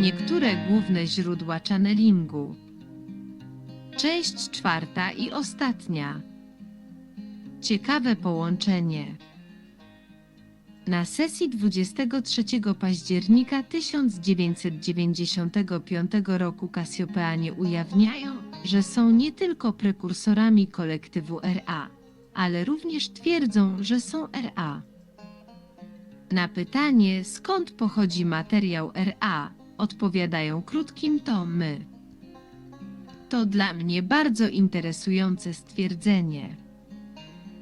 Niektóre główne źródła channelingu. Część czwarta i ostatnia. Ciekawe połączenie. Na sesji 23 października 1995 roku Kasjopeanie ujawniają, że są nie tylko prekursorami kolektywu RA, ale również twierdzą, że są RA. Na pytanie, skąd pochodzi materiał RA, odpowiadają krótkim to my. To dla mnie bardzo interesujące stwierdzenie.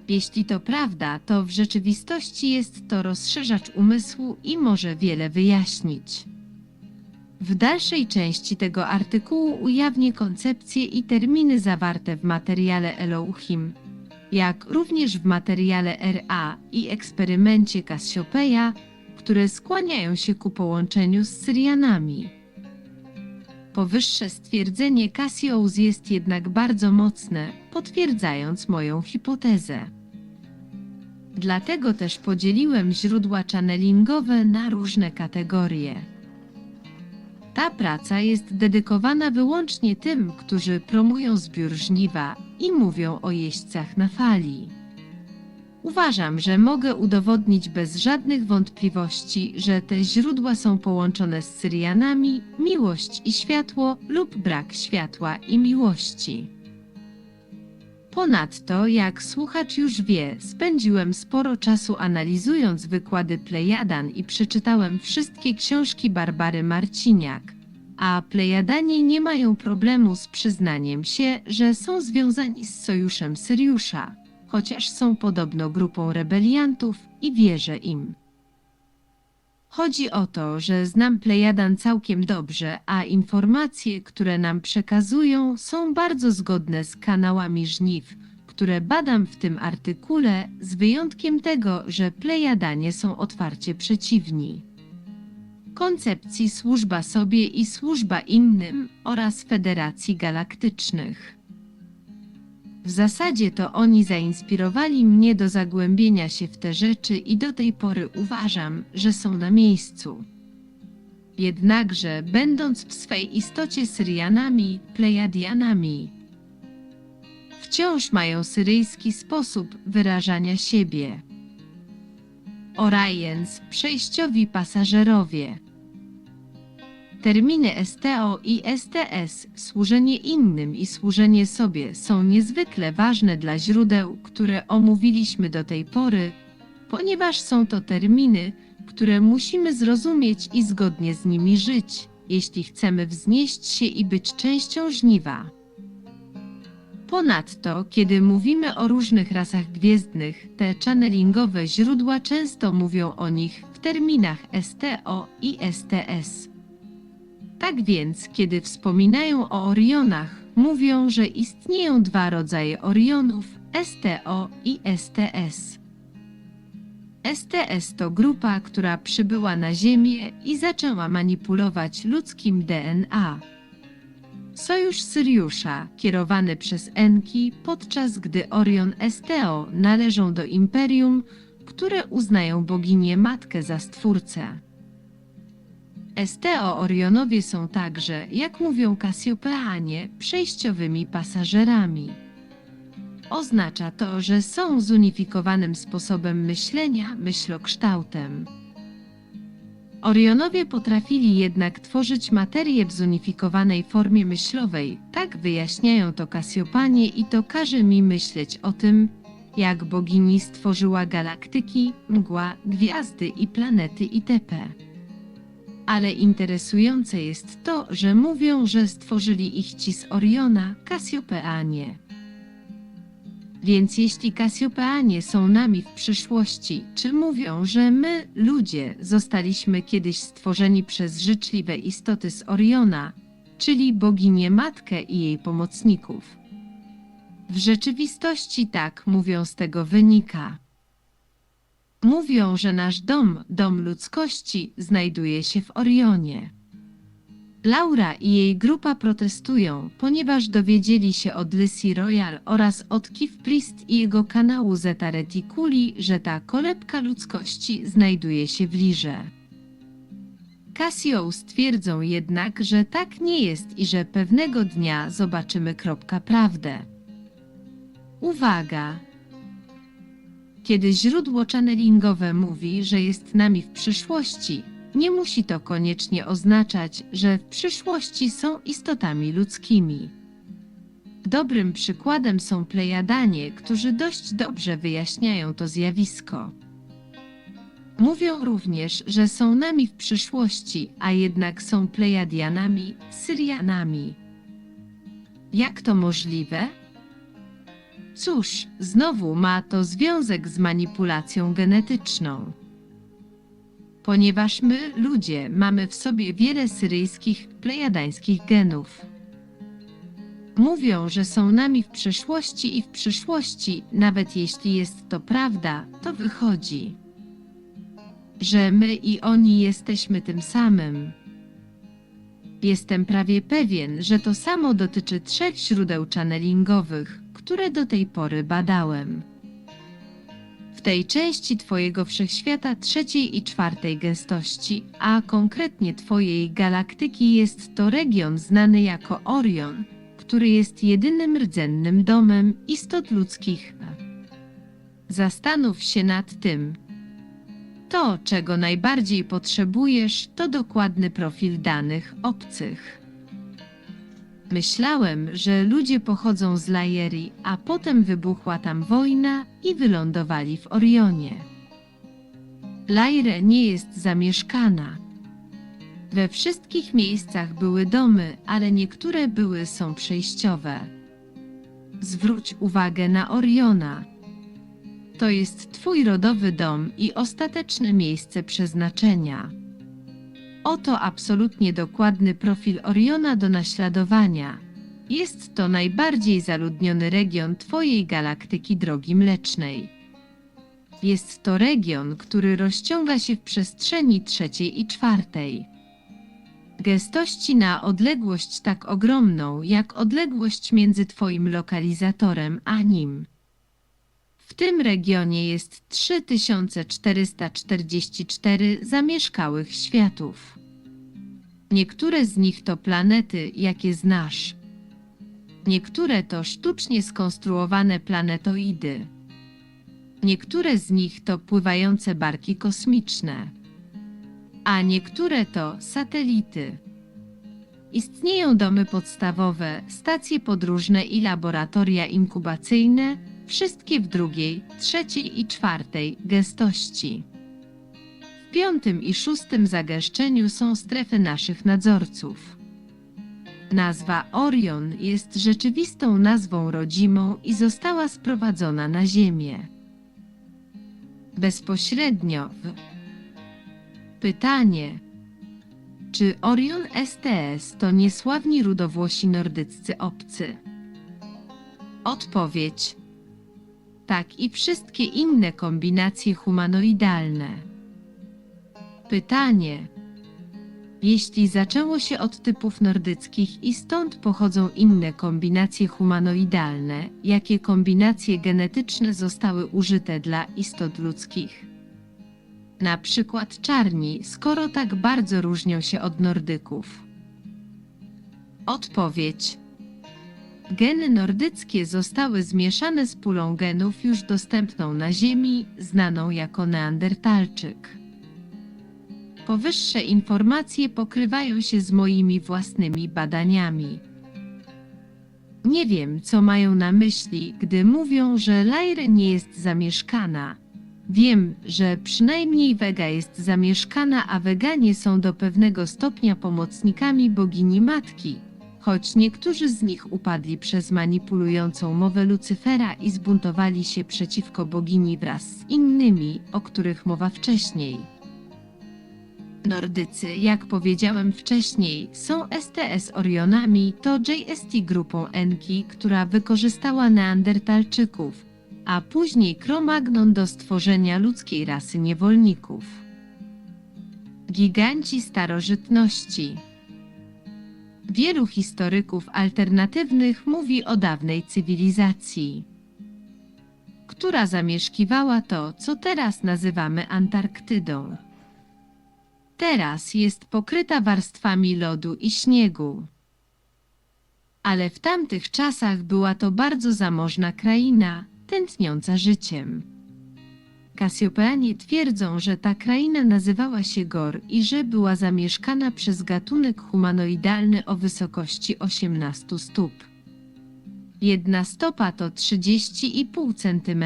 Jeśli to prawda, to w rzeczywistości jest to rozszerzacz umysłu i może wiele wyjaśnić. W dalszej części tego artykułu ujawnię koncepcje i terminy zawarte w materiale Elohim, jak również w materiale RA i eksperymencie Cassiopeia, które skłaniają się ku połączeniu z Syrianami. Powyższe stwierdzenie Cassius jest jednak bardzo mocne, potwierdzając moją hipotezę. Dlatego też podzieliłem źródła channelingowe na różne kategorie. Ta praca jest dedykowana wyłącznie tym, którzy promują zbiór żniwa i mówią o jeźdźcach na fali. Uważam, że mogę udowodnić bez żadnych wątpliwości, że te źródła są połączone z Syrianami, miłość i światło lub brak światła i miłości. Ponadto, jak słuchacz już wie, spędziłem sporo czasu analizując wykłady Plejadan i przeczytałem wszystkie książki Barbary Marciniak. A Plejadanie nie mają problemu z przyznaniem się, że są związani z sojuszem Syriusza, chociaż są podobno grupą rebeliantów i wierzę im. Chodzi o to, że znam Plejadan całkiem dobrze, a informacje, które nam przekazują, są bardzo zgodne z kanałami żniw, które badam w tym artykule, z wyjątkiem tego, że Plejadanie są otwarcie przeciwni. Koncepcji służba sobie i służba innym oraz Federacji Galaktycznych. W zasadzie to oni zainspirowali mnie do zagłębienia się w te rzeczy i do tej pory uważam, że są na miejscu. Jednakże, będąc w swej istocie Syrianami, Plejadianami, wciąż mają syryjski sposób wyrażania siebie. Oriens, przejściowi pasażerowie. Terminy STO i STS, służenie innym i służenie sobie są niezwykle ważne dla źródeł, które omówiliśmy do tej pory, ponieważ są to terminy, które musimy zrozumieć i zgodnie z nimi żyć, jeśli chcemy wznieść się i być częścią żniwa. Ponadto, kiedy mówimy o różnych rasach gwiezdnych, te channelingowe źródła często mówią o nich w terminach STO i STS. Tak więc, kiedy wspominają o Orionach, mówią, że istnieją dwa rodzaje Orionów STO i STS. STS to grupa, która przybyła na Ziemię i zaczęła manipulować ludzkim DNA. Sojusz Syriusza, kierowany przez Enki, podczas gdy Orion STO należą do Imperium, które uznają boginię matkę za stwórcę. STO Orionowie są także, jak mówią Kasjopeanie, przejściowymi pasażerami. Oznacza to, że są zunifikowanym sposobem myślenia, myślokształtem. Orionowie potrafili jednak tworzyć materię w zunifikowanej formie myślowej, tak wyjaśniają to Kasjopanie i to każe mi myśleć o tym, jak bogini stworzyła galaktyki, mgła, gwiazdy i planety itp. Ale interesujące jest to, że mówią, że stworzyli ich ci z Oriona, Kasjopeanie. Więc jeśli Kasjopeanie są nami w przyszłości, czy mówią, że my, ludzie, zostaliśmy kiedyś stworzeni przez życzliwe istoty z Oriona, czyli boginię matkę i jej pomocników? W rzeczywistości tak mówią z tego wynika. Mówią, że nasz dom, dom ludzkości, znajduje się w Orionie. Laura i jej grupa protestują, ponieważ dowiedzieli się od Lysy Royal oraz od Kif Priest i jego kanału Zeta Reticuli, że ta kolebka ludzkości znajduje się w Lirze. Casio stwierdzą jednak, że tak nie jest i że pewnego dnia zobaczymy kropka prawdę. Uwaga! Kiedy źródło channelingowe mówi, że jest nami w przyszłości, nie musi to koniecznie oznaczać, że w przyszłości są istotami ludzkimi. Dobrym przykładem są Plejadanie, którzy dość dobrze wyjaśniają to zjawisko. Mówią również, że są nami w przyszłości, a jednak są Plejadianami, Syrianami. Jak to możliwe? Cóż, znowu ma to związek z manipulacją genetyczną. Ponieważ my, ludzie, mamy w sobie wiele syryjskich, plejadańskich genów. Mówią, że są nami w przeszłości i w przyszłości, nawet jeśli jest to prawda, to wychodzi, że my i oni jesteśmy tym samym. Jestem prawie pewien, że to samo dotyczy trzech źródeł channelingowych, które do tej pory badałem. W tej części Twojego wszechświata trzeciej i czwartej gęstości, a konkretnie Twojej galaktyki jest to region znany jako Orion, który jest jedynym rdzennym domem istot ludzkich. Zastanów się nad tym. To, czego najbardziej potrzebujesz, to dokładny profil danych obcych. Myślałem, że ludzie pochodzą z Lajerii, a potem wybuchła tam wojna i wylądowali w Orionie. Lajre nie jest zamieszkana. We wszystkich miejscach były domy, ale niektóre były są przejściowe. Zwróć uwagę na Oriona. To jest Twój rodowy dom i ostateczne miejsce przeznaczenia. Oto absolutnie dokładny profil Oriona do naśladowania. Jest to najbardziej zaludniony region Twojej galaktyki Drogi Mlecznej. Jest to region, który rozciąga się w przestrzeni trzeciej i czwartej. Gęstości na odległość tak ogromną, jak odległość między Twoim lokalizatorem a nim. W tym regionie jest 3444 zamieszkałych światów. Niektóre z nich to planety, jakie znasz. Niektóre to sztucznie skonstruowane planetoidy. Niektóre z nich to pływające barki kosmiczne. A niektóre to satelity. Istnieją domy podstawowe, stacje podróżne i laboratoria inkubacyjne, wszystkie w drugiej, trzeciej i czwartej gęstości. W piątym i szóstym zagęszczeniu są strefy naszych nadzorców. Nazwa Orion jest rzeczywistą nazwą rodzimą i została sprowadzona na Ziemię. Bezpośrednio w Pytanie Czy Orion STS to niesławni rudowłosi nordyccy obcy? Odpowiedź tak i wszystkie inne kombinacje humanoidalne. Pytanie: Jeśli zaczęło się od typów nordyckich i stąd pochodzą inne kombinacje humanoidalne, jakie kombinacje genetyczne zostały użyte dla istot ludzkich? Na przykład czarni, skoro tak bardzo różnią się od Nordyków. Odpowiedź Geny nordyckie zostały zmieszane z pulą genów już dostępną na Ziemi, znaną jako Neandertalczyk. Powyższe informacje pokrywają się z moimi własnymi badaniami. Nie wiem, co mają na myśli, gdy mówią, że Laire nie jest zamieszkana. Wiem, że przynajmniej Vega jest zamieszkana, a Weganie są do pewnego stopnia pomocnikami bogini matki choć niektórzy z nich upadli przez manipulującą mowę Lucyfera i zbuntowali się przeciwko bogini wraz z innymi, o których mowa wcześniej. Nordycy, jak powiedziałem wcześniej, są STS Orionami, to JST grupą Enki, która wykorzystała Neandertalczyków, a później Cro-Magnon do stworzenia ludzkiej rasy niewolników. Giganci starożytności Wielu historyków alternatywnych mówi o dawnej cywilizacji, która zamieszkiwała to, co teraz nazywamy Antarktydą. Teraz jest pokryta warstwami lodu i śniegu. Ale w tamtych czasach była to bardzo zamożna kraina, tętniąca życiem. Kasjopeanie twierdzą, że ta kraina nazywała się Gor i że była zamieszkana przez gatunek humanoidalny o wysokości 18 stóp. Jedna stopa to 30,5 cm.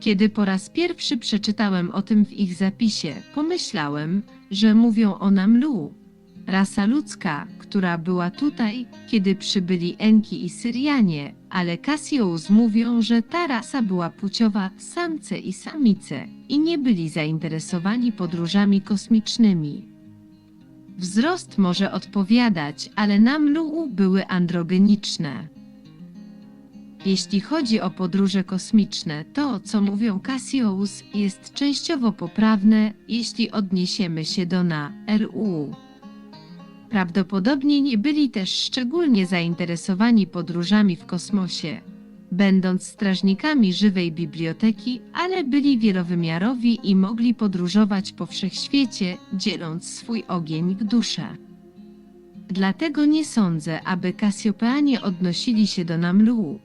Kiedy po raz pierwszy przeczytałem o tym w ich zapisie, pomyślałem, że mówią o Namlu. Rasa ludzka, która była tutaj, kiedy przybyli Enki i Syrianie, ale Cassius mówią, że ta rasa była płciowa samce i samice i nie byli zainteresowani podróżami kosmicznymi. Wzrost może odpowiadać, ale Namlu były androgeniczne. Jeśli chodzi o podróże kosmiczne, to, co mówią Cassius, jest częściowo poprawne, jeśli odniesiemy się do na RU. Prawdopodobnie nie byli też szczególnie zainteresowani podróżami w kosmosie, będąc strażnikami żywej biblioteki, ale byli wielowymiarowi i mogli podróżować po wszechświecie, dzieląc swój ogień w duszę. Dlatego nie sądzę, aby Kasjopeanie odnosili się do Namlu,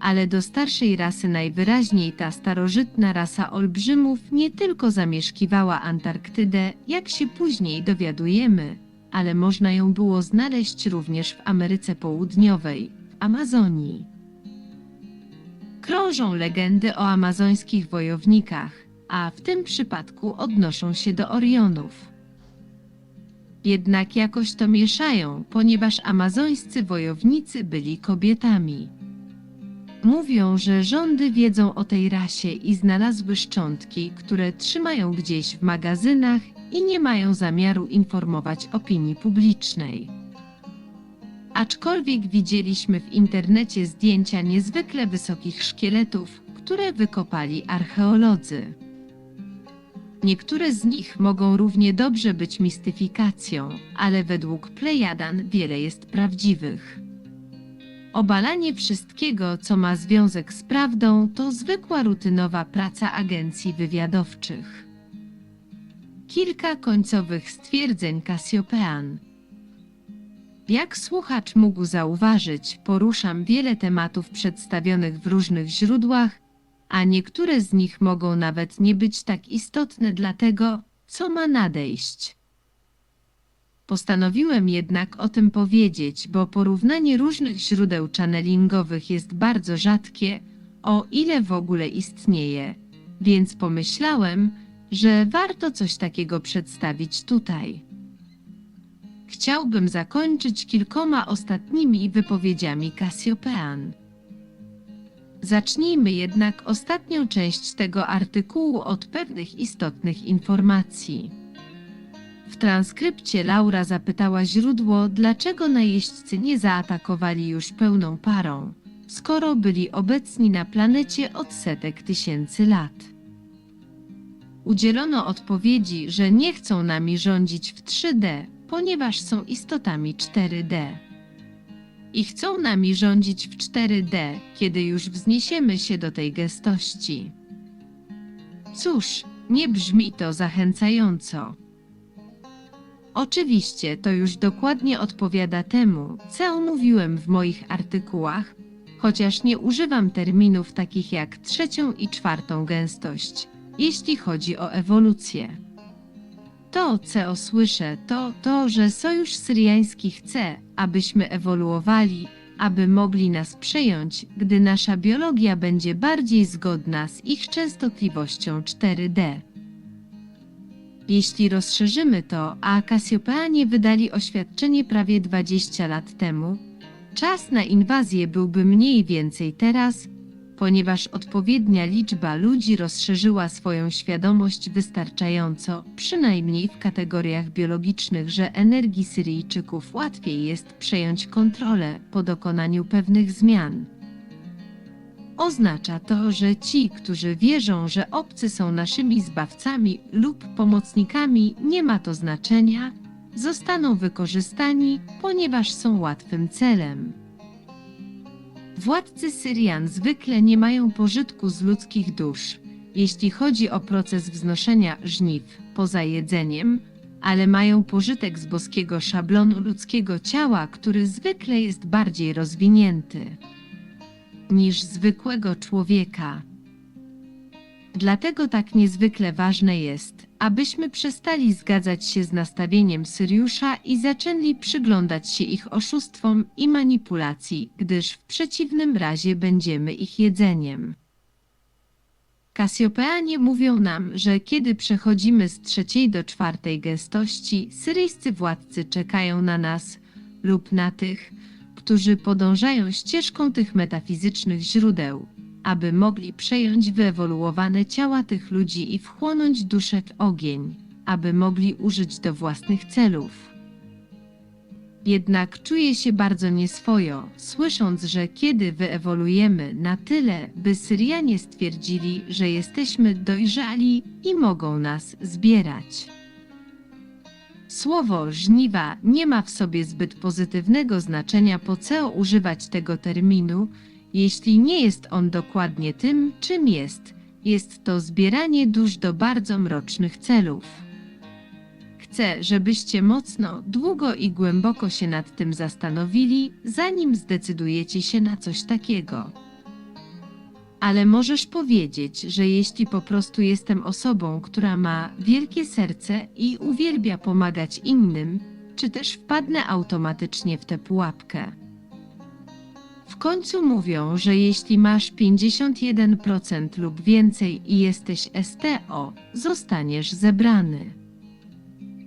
ale do starszej rasy najwyraźniej ta starożytna rasa olbrzymów nie tylko zamieszkiwała Antarktydę, jak się później dowiadujemy, ale można ją było znaleźć również w Ameryce Południowej, w Amazonii. Krążą legendy o amazońskich wojownikach, a w tym przypadku odnoszą się do Orionów. Jednak jakoś to mieszają, ponieważ amazońscy wojownicy byli kobietami. Mówią, że rządy wiedzą o tej rasie i znalazły szczątki, które trzymają gdzieś w magazynach i nie mają zamiaru informować opinii publicznej. Aczkolwiek widzieliśmy w internecie zdjęcia niezwykle wysokich szkieletów, które wykopali archeolodzy. Niektóre z nich mogą równie dobrze być mistyfikacją, ale według Plejadan wiele jest prawdziwych. Obalanie wszystkiego, co ma związek z prawdą, to zwykła rutynowa praca agencji wywiadowczych. Kilka końcowych stwierdzeń Cassiopean. Jak słuchacz mógł zauważyć, poruszam wiele tematów przedstawionych w różnych źródłach, a niektóre z nich mogą nawet nie być tak istotne dla tego, co ma nadejść. Postanowiłem jednak o tym powiedzieć, bo porównanie różnych źródeł channelingowych jest bardzo rzadkie, o ile w ogóle istnieje, więc pomyślałem, że warto coś takiego przedstawić tutaj. Chciałbym zakończyć kilkoma ostatnimi wypowiedziami Cassiopean. Zacznijmy jednak ostatnią część tego artykułu od pewnych istotnych informacji. W transkrypcie Laura zapytała źródło, dlaczego najeźdźcy nie zaatakowali już pełną parą, skoro byli obecni na planecie od setek tysięcy lat. Udzielono odpowiedzi, że nie chcą nami rządzić w 3D, ponieważ są istotami 4D. I chcą nami rządzić w 4D, kiedy już wzniesiemy się do tej gestości. Cóż, nie brzmi to zachęcająco. Oczywiście to już dokładnie odpowiada temu, co omówiłem w moich artykułach, chociaż nie używam terminów takich jak trzecią i czwartą gęstość, jeśli chodzi o ewolucję. To, co słyszę, to to, że Sojusz Syriański chce, abyśmy ewoluowali, aby mogli nas przejąć, gdy nasza biologia będzie bardziej zgodna z ich częstotliwością 4D. Jeśli rozszerzymy to, a Kasjopeanie wydali oświadczenie prawie 20 lat temu, czas na inwazję byłby mniej więcej teraz, ponieważ odpowiednia liczba ludzi rozszerzyła swoją świadomość wystarczająco, przynajmniej w kategoriach biologicznych, że energii Syryjczyków łatwiej jest przejąć kontrolę po dokonaniu pewnych zmian. Oznacza to, że ci, którzy wierzą, że obcy są naszymi zbawcami lub pomocnikami, nie ma to znaczenia, zostaną wykorzystani, ponieważ są łatwym celem. Władcy Syrian zwykle nie mają pożytku z ludzkich dusz, jeśli chodzi o proces wznoszenia żniw poza jedzeniem, ale mają pożytek z boskiego szablonu ludzkiego ciała, który zwykle jest bardziej rozwinięty niż zwykłego człowieka. Dlatego tak niezwykle ważne jest, abyśmy przestali zgadzać się z nastawieniem Syriusza i zaczęli przyglądać się ich oszustwom i manipulacji, gdyż w przeciwnym razie będziemy ich jedzeniem. Kasiopeanie mówią nam, że kiedy przechodzimy z trzeciej do czwartej gęstości, syryjscy władcy czekają na nas lub na tych, którzy podążają ścieżką tych metafizycznych źródeł, aby mogli przejąć wyewoluowane ciała tych ludzi i wchłonąć duszę w ogień, aby mogli użyć do własnych celów. Jednak czuję się bardzo nieswojo, słysząc, że kiedy wyewoluujemy na tyle, by Syrianie stwierdzili, że jesteśmy dojrzali i mogą nas zbierać. Słowo żniwa nie ma w sobie zbyt pozytywnego znaczenia, po co używać tego terminu, jeśli nie jest on dokładnie tym, czym jest. Jest to zbieranie dusz do bardzo mrocznych celów. Chcę, żebyście mocno, długo i głęboko się nad tym zastanowili, zanim zdecydujecie się na coś takiego. Ale możesz powiedzieć, że jeśli po prostu jestem osobą, która ma wielkie serce i uwielbia pomagać innym, czy też wpadnę automatycznie w tę pułapkę. W końcu mówią, że jeśli masz 51% lub więcej i jesteś STO, zostaniesz zebrany.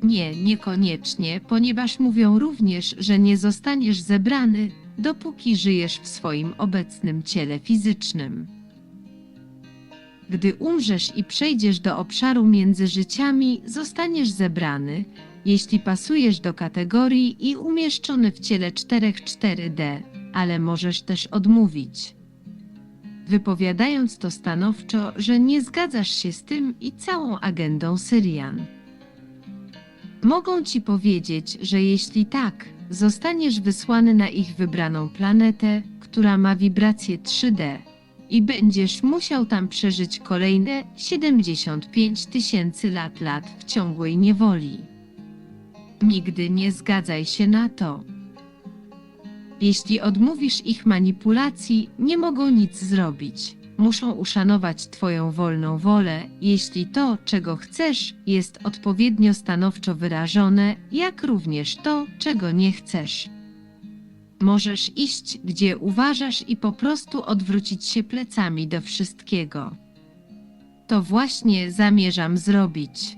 Nie, niekoniecznie, ponieważ mówią również, że nie zostaniesz zebrany, dopóki żyjesz w swoim obecnym ciele fizycznym. Gdy umrzesz i przejdziesz do obszaru między życiami, zostaniesz zebrany, jeśli pasujesz do kategorii i umieszczony w ciele 4-4D, ale możesz też odmówić. Wypowiadając to stanowczo, że nie zgadzasz się z tym i całą agendą Syrian. Mogą ci powiedzieć, że jeśli tak, zostaniesz wysłany na ich wybraną planetę, która ma wibrację 3D i będziesz musiał tam przeżyć kolejne 75 tysięcy lat lat w ciągłej niewoli. Nigdy nie zgadzaj się na to. Jeśli odmówisz ich manipulacji, nie mogą nic zrobić. Muszą uszanować Twoją wolną wolę, jeśli to, czego chcesz, jest odpowiednio stanowczo wyrażone, jak również to, czego nie chcesz. Możesz iść, gdzie uważasz i po prostu odwrócić się plecami do wszystkiego. To właśnie zamierzam zrobić.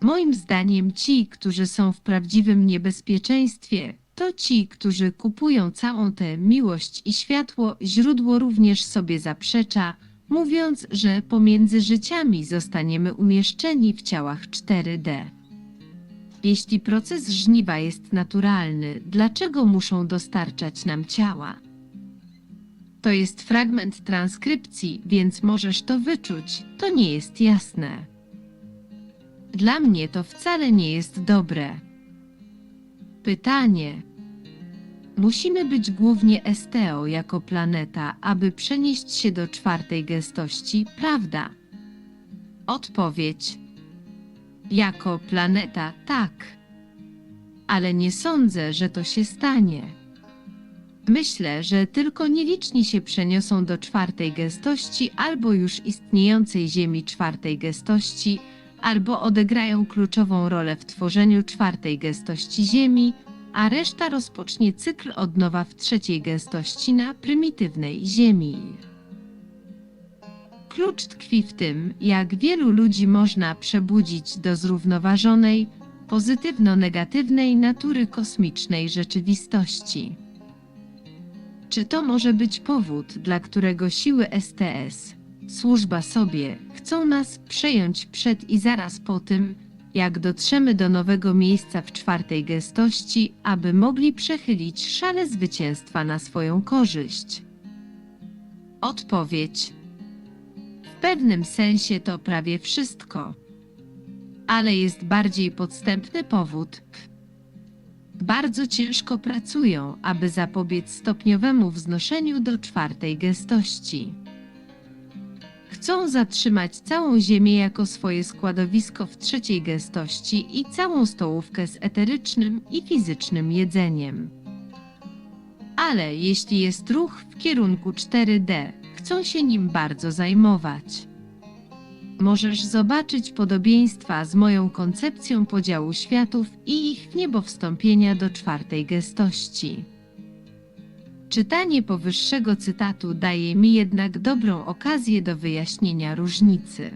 Moim zdaniem ci, którzy są w prawdziwym niebezpieczeństwie, to ci, którzy kupują całą tę miłość i światło, źródło również sobie zaprzecza, mówiąc, że pomiędzy życiami zostaniemy umieszczeni w ciałach 4D. Jeśli proces żniwa jest naturalny, dlaczego muszą dostarczać nam ciała? To jest fragment transkrypcji, więc możesz to wyczuć. To nie jest jasne. Dla mnie to wcale nie jest dobre. Pytanie. Musimy być głównie STO jako planeta, aby przenieść się do czwartej gęstości, prawda? Odpowiedź. Jako planeta tak. Ale nie sądzę, że to się stanie. Myślę, że tylko nieliczni się przeniosą do czwartej gęstości albo już istniejącej Ziemi czwartej gęstości, albo odegrają kluczową rolę w tworzeniu czwartej gęstości Ziemi, a reszta rozpocznie cykl od nowa w trzeciej gęstości na prymitywnej Ziemi. Klucz tkwi w tym, jak wielu ludzi można przebudzić do zrównoważonej, pozytywno-negatywnej natury kosmicznej rzeczywistości. Czy to może być powód, dla którego siły STS, służba sobie, chcą nas przejąć przed i zaraz po tym, jak dotrzemy do nowego miejsca w czwartej gęstości, aby mogli przechylić szale zwycięstwa na swoją korzyść? Odpowiedź. W pewnym sensie to prawie wszystko. Ale jest bardziej podstępny powód. Bardzo ciężko pracują, aby zapobiec stopniowemu wznoszeniu do czwartej gęstości Chcą zatrzymać całą Ziemię jako swoje składowisko w trzeciej gęstości i całą stołówkę z eterycznym i fizycznym jedzeniem. Ale jeśli jest ruch w kierunku 4D, chcą się nim bardzo zajmować. Możesz zobaczyć podobieństwa z moją koncepcją podziału światów i ich niebowstąpienia do czwartej gęstości. Czytanie powyższego cytatu daje mi jednak dobrą okazję do wyjaśnienia różnicy.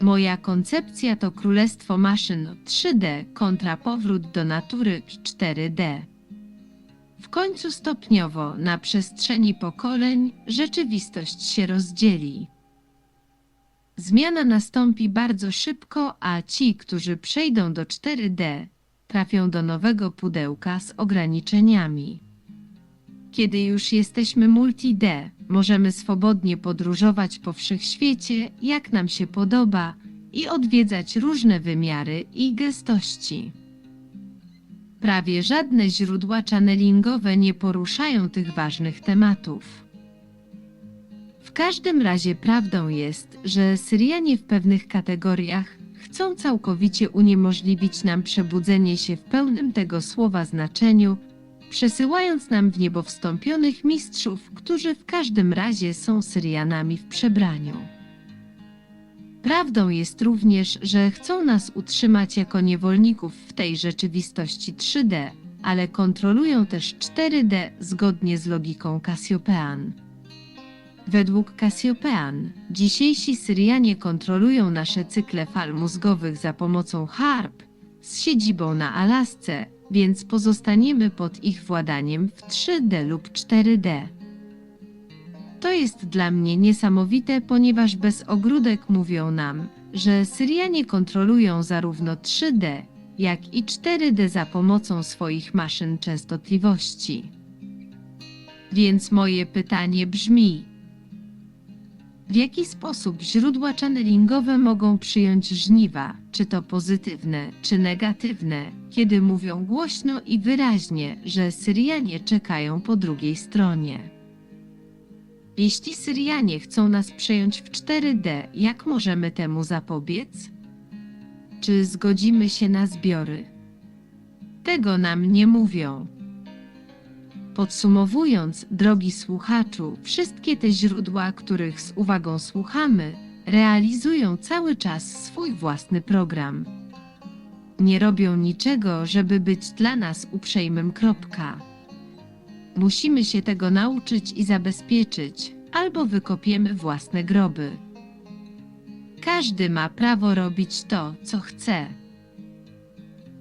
Moja koncepcja to królestwo maszyn 3D kontra powrót do natury 4D. W końcu stopniowo, na przestrzeni pokoleń, rzeczywistość się rozdzieli. Zmiana nastąpi bardzo szybko, a ci, którzy przejdą do 4D, trafią do nowego pudełka z ograniczeniami. Kiedy już jesteśmy multi-D, możemy swobodnie podróżować po wszechświecie, jak nam się podoba, i odwiedzać różne wymiary i gestości. Prawie żadne źródła channelingowe nie poruszają tych ważnych tematów. W każdym razie prawdą jest, że Syrianie w pewnych kategoriach chcą całkowicie uniemożliwić nam przebudzenie się w pełnym tego słowa znaczeniu, przesyłając nam w niebo wstąpionych mistrzów, którzy w każdym razie są Syrianami w przebraniu. Prawdą jest również, że chcą nas utrzymać jako niewolników w tej rzeczywistości 3D, ale kontrolują też 4D zgodnie z logiką Cassiopean. Według Cassiopean, dzisiejsi Syrianie kontrolują nasze cykle fal mózgowych za pomocą harp z siedzibą na Alasce, więc pozostaniemy pod ich władaniem w 3D lub 4D. To jest dla mnie niesamowite, ponieważ bez ogródek mówią nam, że Syrianie kontrolują zarówno 3D, jak i 4D za pomocą swoich maszyn częstotliwości. Więc moje pytanie brzmi: w jaki sposób źródła channelingowe mogą przyjąć żniwa, czy to pozytywne, czy negatywne, kiedy mówią głośno i wyraźnie, że Syrianie czekają po drugiej stronie? Jeśli Syrianie chcą nas przejąć w 4D, jak możemy temu zapobiec? Czy zgodzimy się na zbiory? Tego nam nie mówią. Podsumowując, drogi słuchaczu, wszystkie te źródła, których z uwagą słuchamy, realizują cały czas swój własny program. Nie robią niczego, żeby być dla nas uprzejmym. Kropka. Musimy się tego nauczyć i zabezpieczyć, albo wykopiemy własne groby. Każdy ma prawo robić to, co chce.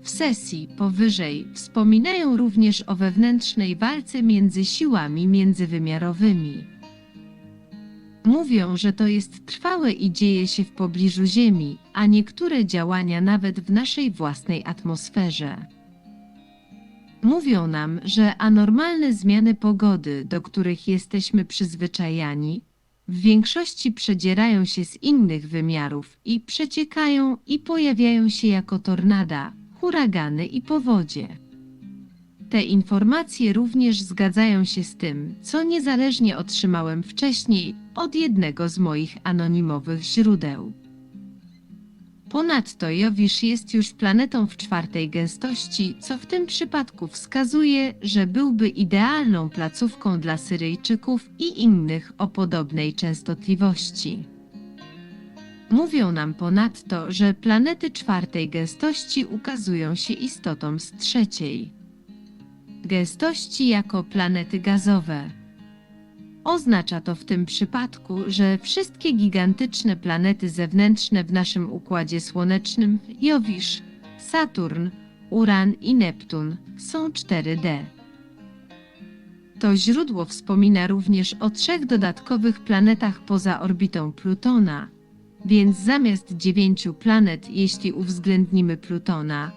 W sesji powyżej wspominają również o wewnętrznej walce między siłami międzywymiarowymi. Mówią, że to jest trwałe i dzieje się w pobliżu Ziemi, a niektóre działania nawet w naszej własnej atmosferze. Mówią nam, że anormalne zmiany pogody, do których jesteśmy przyzwyczajani, w większości przedzierają się z innych wymiarów i przeciekają i pojawiają się jako tornada, huragany i powodzie. Te informacje również zgadzają się z tym, co niezależnie otrzymałem wcześniej od jednego z moich anonimowych źródeł. Ponadto Jowisz jest już planetą w czwartej gęstości, co w tym przypadku wskazuje, że byłby idealną placówką dla Syryjczyków i innych o podobnej częstotliwości. Mówią nam ponadto, że planety czwartej gęstości ukazują się istotom z trzeciej gęstości jako planety gazowe. Oznacza to w tym przypadku, że wszystkie gigantyczne planety zewnętrzne w naszym układzie słonecznym Jowisz, Saturn, Uran i Neptun są 4D. To źródło wspomina również o trzech dodatkowych planetach poza orbitą Plutona, więc zamiast dziewięciu planet, jeśli uwzględnimy Plutona,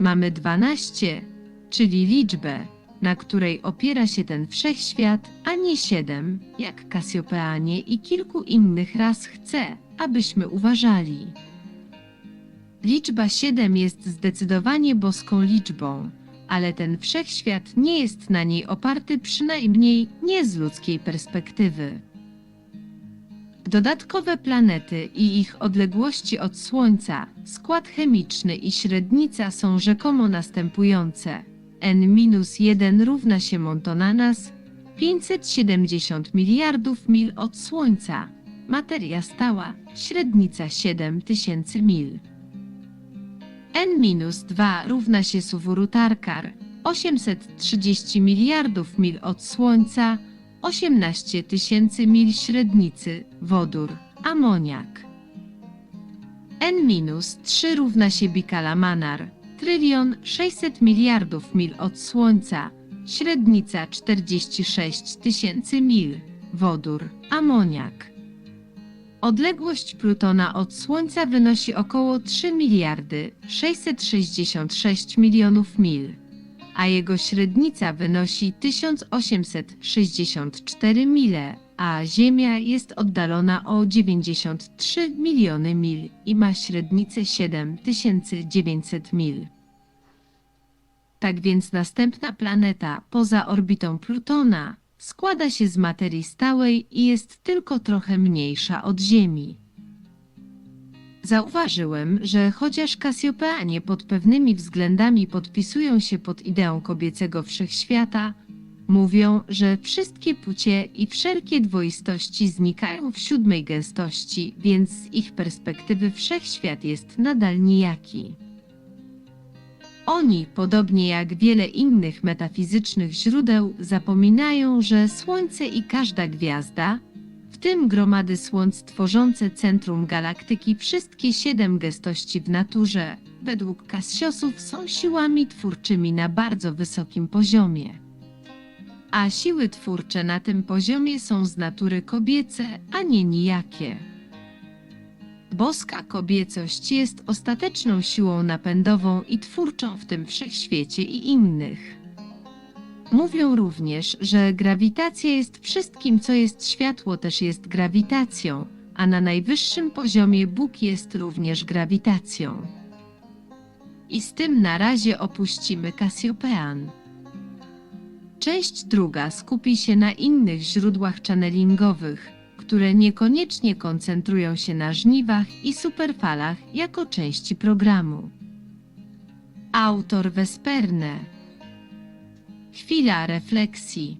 mamy 12, czyli liczbę, na której opiera się ten wszechświat, a nie siedem, jak Kasiopeanie i kilku innych raz chce, abyśmy uważali. Liczba siedem jest zdecydowanie boską liczbą, ale ten wszechświat nie jest na niej oparty przynajmniej nie z ludzkiej perspektywy. Dodatkowe planety i ich odległości od Słońca, skład chemiczny i średnica są rzekomo następujące. N-1 równa się Montonanas, 570 miliardów mil od Słońca. Materia stała, średnica 7000 mil. N-2 równa się Suwurutarkar, 830 miliardów mil od Słońca, 18 tysięcy mil średnicy, wodór, amoniak. N-3 równa się Bikalamanar, trylion 600 miliardów mil od Słońca, średnica 46 tysięcy mil, wodór, amoniak. Odległość Plutona od Słońca wynosi około 3 miliardy 666 milionów mil, a jego średnica wynosi 1864 mile, a Ziemia jest oddalona o 93 miliony mil i ma średnicę 7900 mil. Tak więc następna planeta poza orbitą Plutona składa się z materii stałej i jest tylko trochę mniejsza od Ziemi. Zauważyłem, że chociaż Kasjopeanie pod pewnymi względami podpisują się pod ideą kobiecego wszechświata, mówią, że wszystkie płcie i wszelkie dwoistości znikają w siódmej gęstości, więc z ich perspektywy wszechświat jest nadal nijaki. Oni, podobnie jak wiele innych metafizycznych źródeł, zapominają, że Słońce i każda gwiazda, tym gromady słońc tworzące centrum galaktyki, wszystkie siedem gestości w naturze, według Kassiosów są siłami twórczymi na bardzo wysokim poziomie. A siły twórcze na tym poziomie są z natury kobiece, a nie nijakie. Boska kobiecość jest ostateczną siłą napędową i twórczą w tym wszechświecie i innych. Mówią również, że grawitacja jest wszystkim, co jest światło, też jest grawitacją, a na najwyższym poziomie Bóg jest również grawitacją. I z tym na razie opuścimy Kasjopean. Część druga skupi się na innych źródłach channelingowych, które niekoniecznie koncentrują się na żniwach i superfalach jako części programu. Autor Vesperne Chwila refleksji.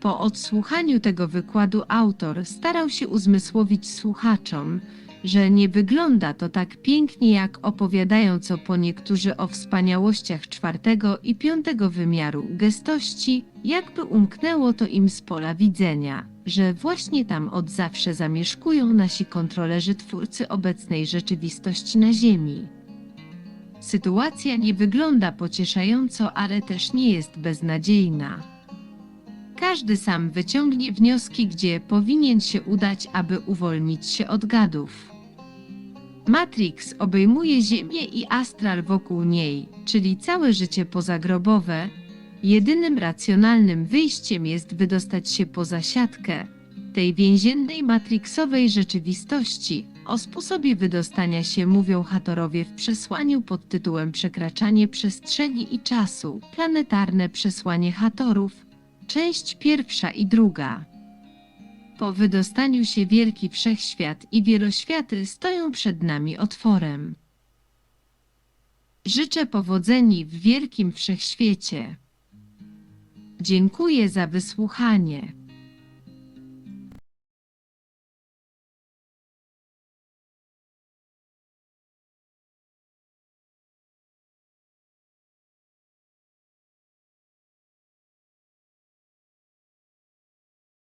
Po odsłuchaniu tego wykładu autor starał się uzmysłowić słuchaczom, że nie wygląda to tak pięknie, jak opowiadają co po niektórzy o wspaniałościach czwartego i piątego wymiaru gestości, jakby umknęło to im z pola widzenia, że właśnie tam od zawsze zamieszkują nasi kontrolerzy twórcy obecnej rzeczywistości na Ziemi. Sytuacja nie wygląda pocieszająco, ale też nie jest beznadziejna. Każdy sam wyciągnie wnioski, gdzie powinien się udać, aby uwolnić się od gadów. Matrix obejmuje Ziemię i astral wokół niej, czyli całe życie pozagrobowe. Jedynym racjonalnym wyjściem jest wydostać się poza siatkę tej więziennej matrixowej rzeczywistości. O sposobie wydostania się mówią Hatorowie w przesłaniu pod tytułem Przekraczanie przestrzeni i czasu, planetarne przesłanie Hatorów, część pierwsza i druga. Po wydostaniu się wielki wszechświat i wieloświaty stoją przed nami otworem. Życzę powodzeni w wielkim wszechświecie. Dziękuję za wysłuchanie.